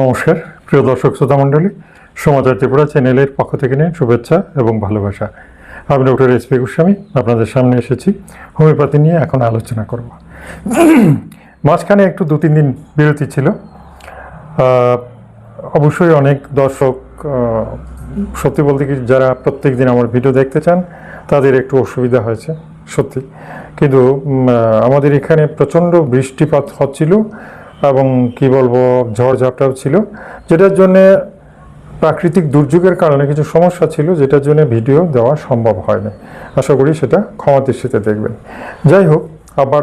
নমস্কার, প্রিয় দর্শক শ্রোতা মণ্ডলী সমাচার ত্রিপুরা চ্যানেলের পক্ষ থেকে নিয়ে শুভেচ্ছা এবং ভালোবাসা। আমি ডক্টর এস পি গোস্বামী, আপনাদের সামনে এসেছি। হোমিওপ্যাথি নিয়ে এখন আলোচনা করব। মাঝখানে একটু দু, তিন দিন বিরতি ছিল। অবশ্যই অনেক দর্শক সত্যি বলতে কি যারা প্রত্যেক দিন আমার ভিডিও দেখতে চান, তাদের একটু অসুবিধা হয়েছে, সত্যি। কিন্তু আমাদের এখানে প্রচণ্ড বৃষ্টিপাত হচ্ছিল। এবং কি বলব ঝড়ঝাপটাও ছিল, যেটার জন্যে প্রাকৃতিক দুর্যোগের কারণে কিছু সমস্যা ছিল, যেটার জন্য ভিডিও দেওয়া সম্ভব হয়নি। আশা করি সেটা ক্ষমা দৃষ্টিতে দেখবেন। যাই হোক, আবার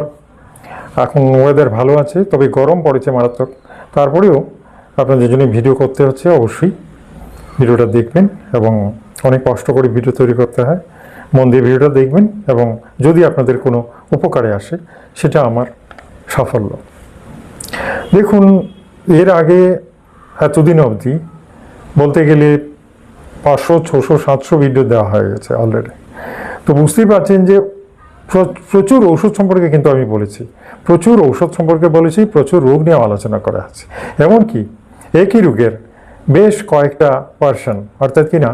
এখন ওয়েদার ভালো আছে, তবে গরম পড়েছে মারাত্মক। তারপরেও আপনাদের জন্য ভিডিও করতে হচ্ছে, অবশ্যই ভিডিওটা দেখবেন এবং অনেক কষ্ট করে ভিডিও তৈরি করতে হয়। মন দিয়ে ভিডিওটা দেখবেন এবং যদি আপনাদের কোনো উপকারে আসে, সেটা আমার সাফল্য। দেখুন, এর আগে এতদিন অবধি বলতে গেলে পাঁচশো, ছশো, সাতশো ভিডিও দেওয়া হয়ে গেছে অলরেডি তো বুঝতেই পারছেন যে প্রচুর ঔষধ সম্পর্কে কিন্তু আমি বলেছি। প্রচুর ঔষধ সম্পর্কে বলেছি, প্রচুর রোগ নিয়ে আলোচনা করা আছে। এমনকি একই রোগের বেশ কয়েকটা পার্সন অর্থাৎ কিনা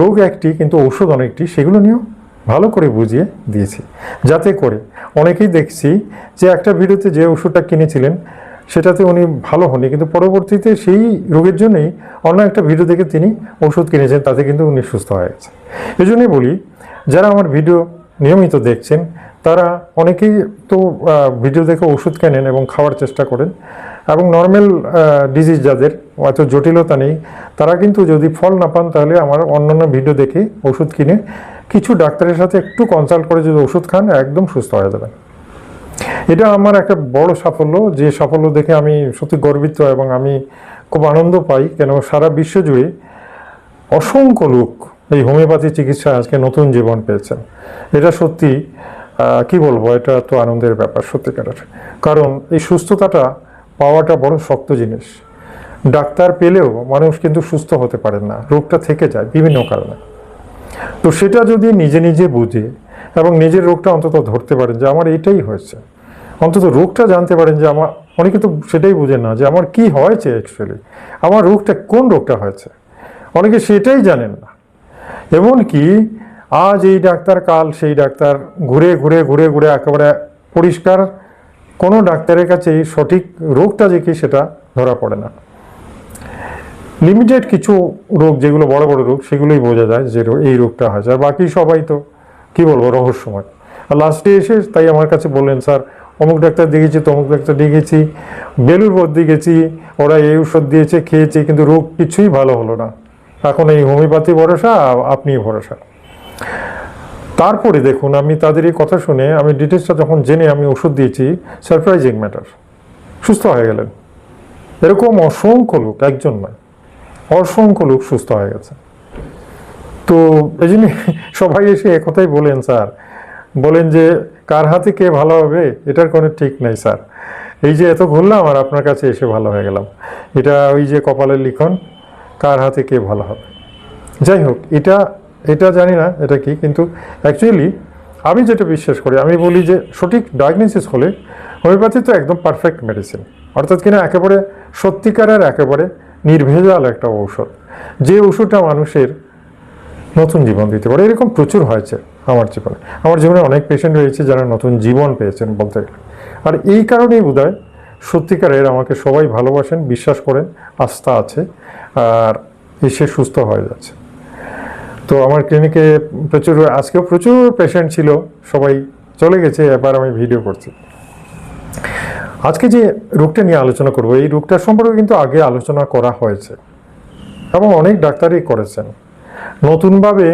রোগ একটি কিন্তু ঔষধ অনেকটি, সেগুলো নিয়েও ভালো করে বুঝিয়ে দিয়েছি। যাতে করে অনেকেই দেখছি যে একটা ভিডিওতে যে ওষুধটা কিনেছিলেন সেটাতে উনি ভালো হননি। কিন্তু পরবর্তীতে সেই রোগের জন্যই অন্য একটা ভিডিও দেখে তিনি ওষুধ কিনেছেন, তাতে কিন্তু উনি সুস্থ হয়ে গেছে এই জন্যই বলি, যারা আমার ভিডিও নিয়মিত দেখছেন, তারা অনেকেই তো ভিডিও দেখে ওষুধ কেনেন এবং খাওয়ার চেষ্টা করেন। এবং নর্মাল ডিজিজ যাদের, অত জটিলতা নেই, তারা কিন্তু যদি ফল না পান, তাহলে আমার অন্যান্য ভিডিও দেখে ওষুধ কিনে কিছু ডাক্তারের সাথে একটু কনসাল্ট করে যদি ওষুধ খান, একদম সুস্থ হয়ে যাবেন। এটা আমার একটা বড় সাফল্য, যে সাফল্য দেখে আমি সত্যি গর্বিত এবং আমি খুব আনন্দ পাই। কেন সারা বিশ্ব জুড়ে অসংখ্য লোক এই হোমিওপ্যাথি চিকিৎসা আজকে নতুন জীবন পেয়েছেন। এটা সত্যি কি বলব, এটা তো আনন্দের ব্যাপার সত্যিকারের। কারণ এই সুস্থতাটা পাওয়াটা বড় শক্ত জিনিস। ডাক্তার পেলেও মানুষ কিন্তু সুস্থ হতে পারেন না, রোগটা থেকে যায় বিভিন্ন কারণে। তো সেটা যদি নিজে নিজে বুঝে এবং নিজের রোগটা অন্তত ধরতে পারেন যে আমার এটাই হয়েছে। অন্তত রোগটা জানতে পারেন যে আমার, অনেকে তো সেটাই বুঝেন না যে আমার কি হয়েছে অ্যাকচুয়ালি আমার রোগটা কোন রোগটা হয়েছে? অনেকে সেটাই জানেন না। এমনকি আজ এই ডাক্তার, কাল সেই ডাক্তার, ঘুরে ঘুরে ঘুরে ঘুরে একেবারে পরিষ্কার, কোনো ডাক্তারের কাছে সঠিক রোগটা যে কি সেটা ধরা পড়ে না। লিমিটেড কিছু রোগ, যেগুলো বড় বড় রোগ, সেগুলোই বোঝা যায় যে এই রোগটা হয়েছে। আর বাকি সবাই তো কি বলব, রহস্যময়। লাস্টে এসে তাই আমার কাছে বললেন, স্যার, অমুক ডাক্তার দেখেছি তমুক ডাক্তার দেখেছি। বেলুর বদ্দি গেছি ওরা এই ওষুধ দিয়েছে, খেয়েছি, কিন্তু রোগ কিছুই ভালো হলো না। এখন এই হোমিওপ্যাথি ভরসা আপনি ভরসা। তারপরে দেখুন, আমি তাদের এই কথা শুনে আমি ডিটেলসটা যখন জেনে আমি ওষুধ দিয়েছি সারপ্রাইজিং ম্যাটার সুস্থ হয়ে গেলেন। এরকম অসংখ্য লোক, একজন নয়, অসংখ্য লোক সুস্থ হয়ে গেছে। তো এই জন্য সবাই এসে একথাই বলেন, স্যার। বলেন যে, কার হাতে কে ভালো হবে, এটার কোনো ঠিক নাই, স্যার। এই যে এত ঘুরলাম আর আপনার কাছে এসে ভালো হয়ে গেলাম। এটা ওই যে কপালের লিখন, কার হাতে কে ভালো হবে। যাই হোক, এটা এটা জানি না, এটা কি, কিন্তু অ্যাকচুয়ালি আমি যেটা বিশ্বাস করি, আমি বলি যে সঠিক ডায়াগনোসিস হলে হোমিওপ্যাথি তো একদম পারফেক্ট মেডিসিন অর্থাৎ কিনা একেবারে সত্যিকারের, একেবারে নির্ভেজাল একটা ঔষধ। যে ওষুধটা মানুষের নতুন জীবন দিতে পারে। এরকম প্রচুর হয়েছে আমার জীবনে। আমার জীবনে অনেক পেশেন্ট রয়েছে যারা নতুন জীবন পেয়েছেন বলতে গেলে। আর এই কারণেই বোধ হয় সত্যিকারের আমাকে সবাই ভালোবাসেন, বিশ্বাস করেন, আস্থা আছে, আর এসে সুস্থ হয়ে যাচ্ছে। তো আমার ক্লিনিকে প্রচুর, আজকেও প্রচুর পেশেন্ট ছিল, সবাই চলে গেছে, এবার আমি ভিডিও করছি। আজকে যে রোগটা নিয়ে আলোচনা করব, এই রোগটা সম্পর্কে কিন্তু আগে আলোচনা করা হয়েছে। এবং অনেক ডাক্তারই করেছেন। নতুনভাবে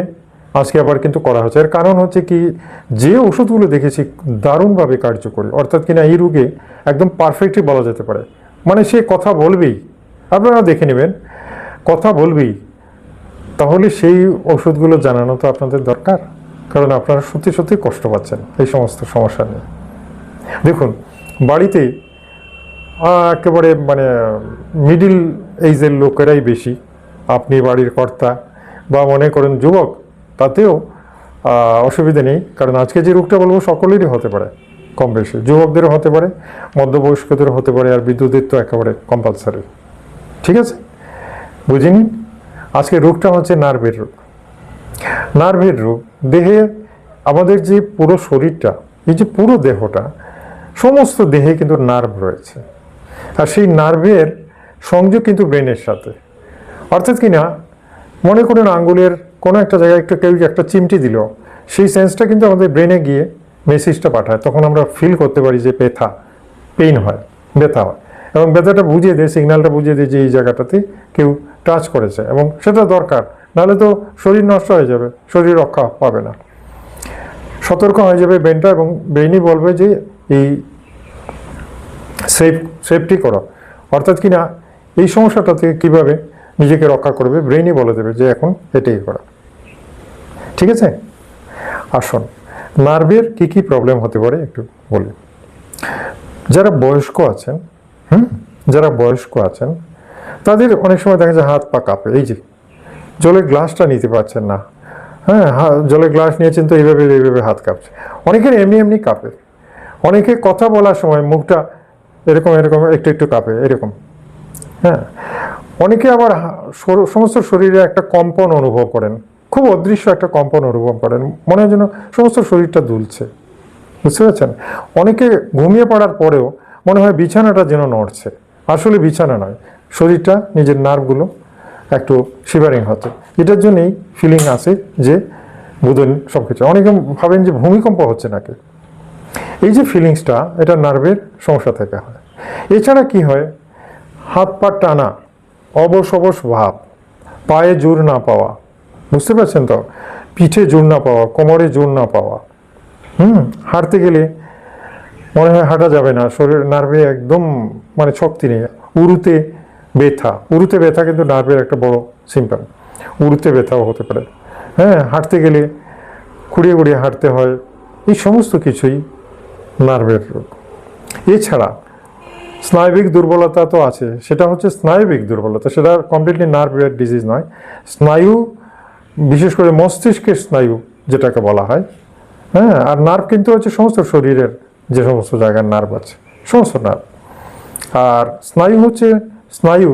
আজকে আবার কিন্তু করা হচ্ছে। এর কারণ হচ্ছে কি, যে ওষুধগুলো দেখেছি দারুণভাবে কার্যকরী, অর্থাৎ কিনা এই রোগে একদম পারফেক্টই বলা যেতে পারে। মানে সে কথা বলবেই, আপনারা দেখে নেবেন, কথা বলবেই। তাহলে সেই ওষুধগুলো জানানো তো আপনাদের দরকার, কারণ আপনারা সত্যি সত্যি কষ্ট পাচ্ছেন এই সমস্ত সমস্যা নিয়ে। দেখুন, বাড়িতে একেবারে মানে মিডিল এইজের লোকেরাই বেশি, আপনি বাড়ির কর্তা বা মনে করেন যুবক, তাতেও অসুবিধে নেই। কারণ আজকে যে রোগটা বলব সকলেরই হতে পারে, কম বেশি। যুবকদেরও হতে পারে, মধ্যবয়স্কদেরও হতে পারে, আর বিদ্যুতের তো একেবারে কম্পালসারি ঠিক আছে? বুঝে নিন? আজকে রোগটা হচ্ছে নার্ভের রোগ। নার্ভের রোগ, দেহে আমাদের যে পুরো শরীরটা, এই যে পুরো দেহটা, সমস্ত দেহে কিন্তু নার্ভ রয়েছে। আর সেই নার্ভের সংযোগ কিন্তু ব্রেনের সাথে। অর্থাৎ কি না? মনে করুন আঙ্গুলের কোনো একটা জায়গায় একটু কেউ একটা চিমটি দিল। সেই সেন্সটা কিন্তু আমাদের ব্রেনে গিয়ে মেসেজটা পাঠায়। তখন আমরা ফিল করতে পারি যে ব্যথা পেইন হয়, ব্যথা হয়। এবং ব্যথাটা বুঝিয়ে দেয় সিগন্যালটা বুঝিয়ে দেয় যে এই জায়গাটাতে কেউ টাচ করেছে। এবং সেটা দরকার। নাহলে তো শরীর নষ্ট হয়ে যাবে, শরীর রক্ষা পাবে না। সতর্ক হয়ে যাবে ব্রেনটা এবং ব্রেনই বলবে যে এই সেফ সেফটি করো। অর্থাৎ কি না, এই সমস্যাটা থেকে কীভাবে নিজেকে রক্ষা করবে ব্রেনই বলে দেবে যে এখন এটাই করা। ঠিক আছে? আসুন নার্ভের কি কি প্রবলেম হতে পারে একটু বলি। যারা বয়স্ক আছেন, হুম? যারা বয়স্ক আছেন, তাদের অনেক সময় দেখা যায় হাত পা কাঁপে, এই যে জলের গ্লাসটা নিতে পারছেন না। হ্যাঁ জলের গ্লাস নিয়েছেন তো এইভাবে এইভাবে হাত কাঁপছে। অনেকের এমনি এমনি কাঁপে। অনেকে কথা বলার সময় মুখটা এরকম এরকম একটু একটু কাঁপে, এরকম। হ্যাঁ অনেকে আবার সমস্ত শরীরে একটা কম্পন অনুভব করেন। খুব অদৃশ্য একটা কম্পন অনুভব করেন। মনে হয় যেন সমস্ত শরীরটা দুলছে। বুঝতে পারছেন? অনেকে ঘুমিয়ে পড়ার পরেও মনে হয় বিছানাটা যেন নড়ছে। আসলে বিছানা নয়। শরীরটা, নিজের নার্ভগুলো একটু শিভারিং হচ্ছে। এটার জন্যই ফিলিং আসে যে বুধন সব কিছু অনেকে ভাবেন যে ভূমিকম্প হচ্ছে নাকি? এই যে ফিলিংসটা এটা নার্ভের সমস্যা থেকে হয়। এছাড়া কি হয়? হাত পা টানা অবশ অবশ ভাব। পায়ে জোর না পাওয়া। বুঝতে পারছেন তো? পিঠে জোর না পাওয়া, কোমরে জোর না পাওয়া। হুম, হাঁটতে গেলে মনে হয় হাঁটা যাবে না, শরীর নার্ভে একদম মানে শক্তি নেই। উরুতে ব্যথা উরুতে ব্যথা কিন্তু নার্ভের একটা বড় সিম্পটম উরুতে ব্যথাও হতে পারে। হ্যাঁ হাঁটতে গেলে খুঁড়িয়ে খুঁড়িয়ে হাঁটতে হয়। এই সমস্ত কিছুই নার্ভের রোগ। এছাড়া স্নায়বিক দুর্বলতা তো আছে, সেটা হচ্ছে স্নায়বিক দুর্বলতা, সেটা কমপ্লিটলি নার্ভের ডিজিজ নয়। স্নায়ু, বিশেষ করে মস্তিষ্কের স্নায়ু যেটাকে বলা হয় হ্যাঁ আর নার্ভ কিন্তু হচ্ছে সমস্ত শরীরের যে সমস্ত জায়গার নার্ভ আছে, সমস্ত নার্ভ আর স্নায়ু হচ্ছে স্নায়ু,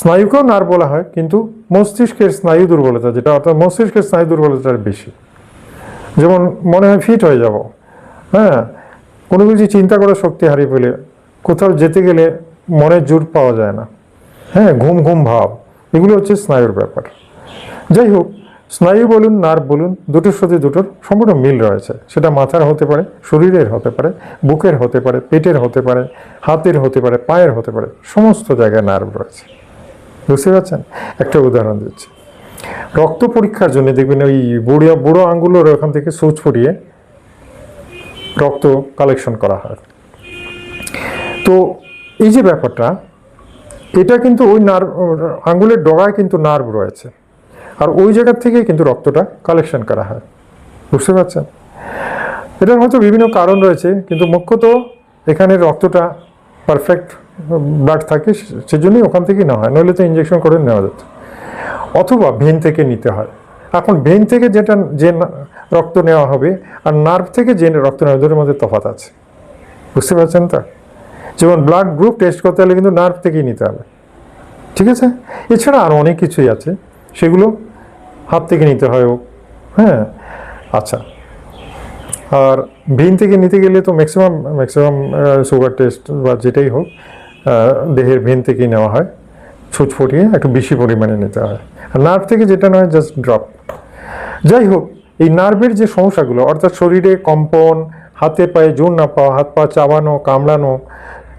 স্নায়ুকেও নার্ভ বলা হয়, কিন্তু মস্তিষ্কের স্নায়ু দুর্বলতা যেটা, অর্থাৎ মস্তিষ্কের স্নায়ু দুর্বলতার বেশি। যেমন মনে হয় ফিট হয়ে যাব হ্যাঁ কোনো কিছু চিন্তা করার শক্তি হারিয়ে ফেলে কোথাও যেতে গেলে মনের জোর পাওয়া যায় না। হ্যাঁ ঘুম ঘুম ভাব, এগুলো হচ্ছে স্নায়ুর ব্যাপার। যাই হোক, স্নায়ু বলুন, নার্ভ বলুন, দুটোর সাথে দুটোর সম্পূর্ণ মিল রয়েছে। সেটা মাথার হতে পারে, শরীরের হতে পারে, বুকের হতে পারে, পেটের হতে পারে, হাতের হতে পারে, পায়ের হতে পারে, সমস্ত জায়গায় নার্ভ রয়েছে। বুঝতে পারছেন? একটা উদাহরণ দিচ্ছি। রক্ত পরীক্ষার জন্য দেখবেন ওই বুড়ো বুড়ো আঙ্গুলের ওখান থেকে সুচ ফুরিয়ে রক্ত কালেকশন করা হয়। তো এই যে ব্যাপারটা, এটা কিন্তু ওই নার্ভ আঙ্গুলের ডগায় কিন্তু নার্ভ রয়েছে। আর ওই জায়গার থেকে কিন্তু রক্তটা কালেকশন করা হয়। বুঝতে পারছেন? এটার হয়তো বিভিন্ন কারণ রয়েছে, কিন্তু মুখ্যত এখানে রক্তটা পারফেক্ট ব্লাড থাকে, সেজন্যই ওখান থেকেই নেওয়া হয়। নইলে তো ইঞ্জেকশন করে নেওয়া যেত। অথবা ভেন থেকে নিতে হয়। এখন ভেন থেকে যেটা, যে রক্ত নেওয়া হবে, আর নার্ভ থেকে যে রক্ত নেওয়া দুটোর মধ্যে তফাৎ আছে। বুঝতে পারছেন তো? যেমন ব্লাড গ্রুপ টেস্ট করতে হলে কিন্তু নার্ভ থেকেই নিতে হবে। ঠিক আছে? এছাড়া আরও অনেক কিছুই আছে, সেগুলো হাত থেকে নিতে হয় হ্যাঁ? আচ্ছা। আর ভিন থেকে নিতে গেলে তো ম্যাক্সিমাম ম্যাক্সিমাম সুগার টেস্ট বা যেটাই হোক দেহের ভেন থেকেই নেওয়া হয়। ছুঁচ ফুটিয়ে একটু বেশি পরিমাণে নিতে হয়। আর নার্ভ থেকে যেটা নয় জাস্ট ড্রপ যাই হোক, এই নার্ভের যে সমস্যাগুলো, অর্থাৎ শরীরে কম্পন, হাতে পায়ে জোর না পাওয়া, হাত পা চাবানো, কামড়ানো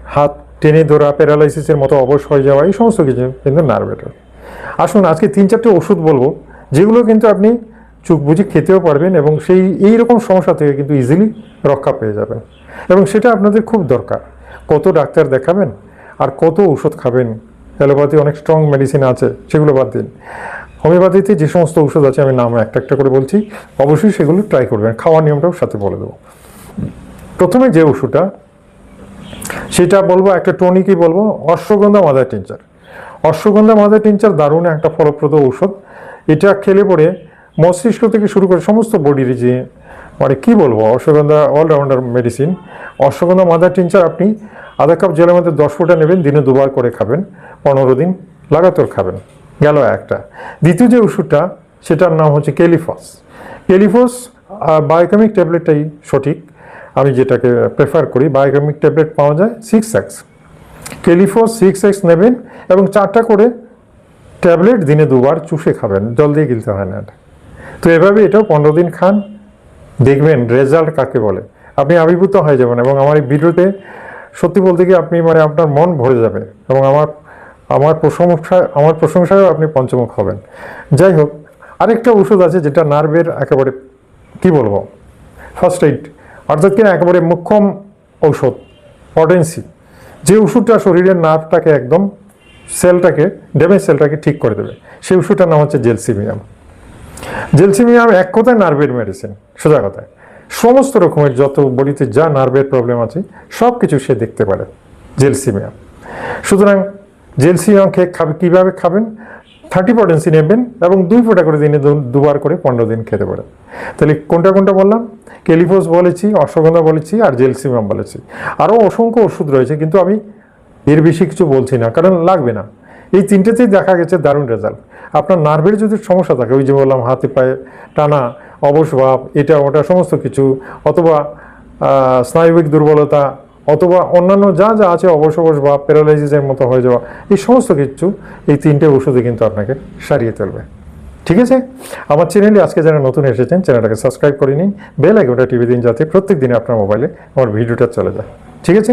হাত টেনে ধরা, প্যারালাইসিসের মতো অবশ হয়ে যাওয়া, এই সমস্ত কিছু কিন্তু নার্ভের রোগ। আসুন, আজকে তিন চারটে ওষুধ বলব, যেগুলো কিন্তু আপনি চোখ বুঝে খেতেও পারবেন এবং সেই এই রকম সমস্যা থেকে কিন্তু ইজিলি রক্ষা পেয়ে যাবেন। এবং সেটা আপনাদের খুব দরকার। কত ডাক্তার দেখাবেন আর কত ওষুধ খাবেন? অ্যালোপ্যাথি অনেক স্ট্রং মেডিসিন আছে, সেগুলো বাদ দিন। হোমিওপ্যাথিতে যে সমস্ত ওষুধ আছে, আমি নাম একটা একটা করে বলছি। অবশ্যই সেগুলো ট্রাই করবেন, খাওয়ার নিয়মটাও সাথে বলে দেবো। প্রথমে যে ওষুধটা সেটা বলব, একটা টনিকই বলব, ashwagandha mother tincture. Ashwagandha mother tincture দারুণ একটা ফলপ্রদ ঔষধ। এটা খেলে পরে মস্তিষ্ক থেকে শুরু করে সমস্ত বডির যে মানে কী বলব, ashwagandha allrounder medicine ashwagandha mother tincture আপনি আধা কাপ জলের মধ্যে দশ ফোঁটা নেবেন, দিনে দুবার করে খাবেন, পনেরো দিন লাগাতার খাবেন। গেল একটা। দ্বিতীয় যে ওষুধটা, সেটার নাম হচ্ছে কেলিফস। কেলিফস বায়োকেমিক ট্যাবলেটটাই সঠিক। আমি যেটাকে প্রেফার করি বায়োকেমিক ট্যাবলেট পাওয়া যায় six X kali phos six X নেবেন এবং চারটা করে ট্যাবলেট দিনে দুবার চুষে খাবেন, জল দিয়ে গিলতে হয় না তো এভাবে এটাও পনেরো দিন খান, দেখবেন রেজাল্ট কাকে বলে। আপনি আবির্ভূত হয়ে যাবেন এবং আমার এই ভিডিওতে সত্যি বলতে কি আপনি মানে আপনার মন ভরে যাবে এবং আমার আমার প্রশংসা, আমার প্রশংসায়ও আপনি পঞ্চমুখ হবেন। যাই হোক, আরেকটা ওষুধ আছে যেটা নার্ভের একেবারে, কি বলব ফার্স্ট এইড অর্থাৎ কিনা একেবারে মুখ্যম ঔষধ পটেন্সি যে ওষুধটা শরীরের নার্ভটাকে একদম সেলটাকে, ড্যামেজ সেলটাকে ঠিক করে দেবে, সেই ওষুধটার নাম হচ্ছে জেলসিমিয়াম। জেলসিমিয়াম এক কথায় নার্ভের মেডিসিন সোজা কথায়। সমস্ত রকমের যত বডিতে যা নার্ভের প্রবলেম আছে সব কিছু সে দেখতে পারে, জেলসিমিয়াম। সুতরাং জেলসিমিয়াম খেয়ে খাবে, কীভাবে খাবেন? থার্টি পটেন্সি নেবেন এবং দুই ফোঁটা করে দিনে দুবার করে পনেরো দিন খেতে পারেন। তাহলে কোনটা কোনটা বললাম? কেলিফোস বলেছি, অশ্বগন্ধা বলেছি আর জেলসিমাম বলেছি। আরও অসংখ্য ওষুধ রয়েছে, কিন্তু আমি এর বেশি কিছু বলছি না, কারণ লাগবে না। এই তিনটেতেই দেখা গেছে দারুণ রেজাল্ট আপনার নার্ভের যদি সমস্যা থাকে, ওই যে বললাম, হাতে পায়ে টানা, অবশ ভাব, এটা ওটা সমস্ত কিছু, অথবা স্নায়ুবিক দুর্বলতা অথবা অন্যান্য যা যা আছে অবশ ভাব প্যারালাইসিসের মতো হয়ে যাওয়া, এই সমস্ত কিছু এই তিনটে ওষুধে কিন্তু আপনাকে সারিয়ে তুলবে। ঠিক আছে? আমার চ্যানেলে আজকে যারা নতুন এসেছেন, চ্যানেলটাকে সাবস্ক্রাইব করে নিন। বেল আইকনটা টিভি দিন যাতে প্রত্যেক দিনে আপনার মোবাইলে আমার ভিডিওটা চলে যায়। ঠিক আছে?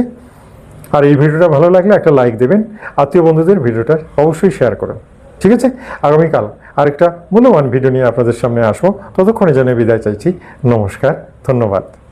আর এই ভিডিওটা ভালো লাগলে একটা লাইক দেবেন। আত্মীয় বন্ধুদের ভিডিওটা অবশ্যই শেয়ার করুন। ঠিক আছে? আগামীকাল আরেকটা মূল্যবান ভিডিও নিয়ে আপনাদের সামনে আসব। ততক্ষণে জানিয়ে বিদায় চাইছি। নমস্কার, ধন্যবাদ।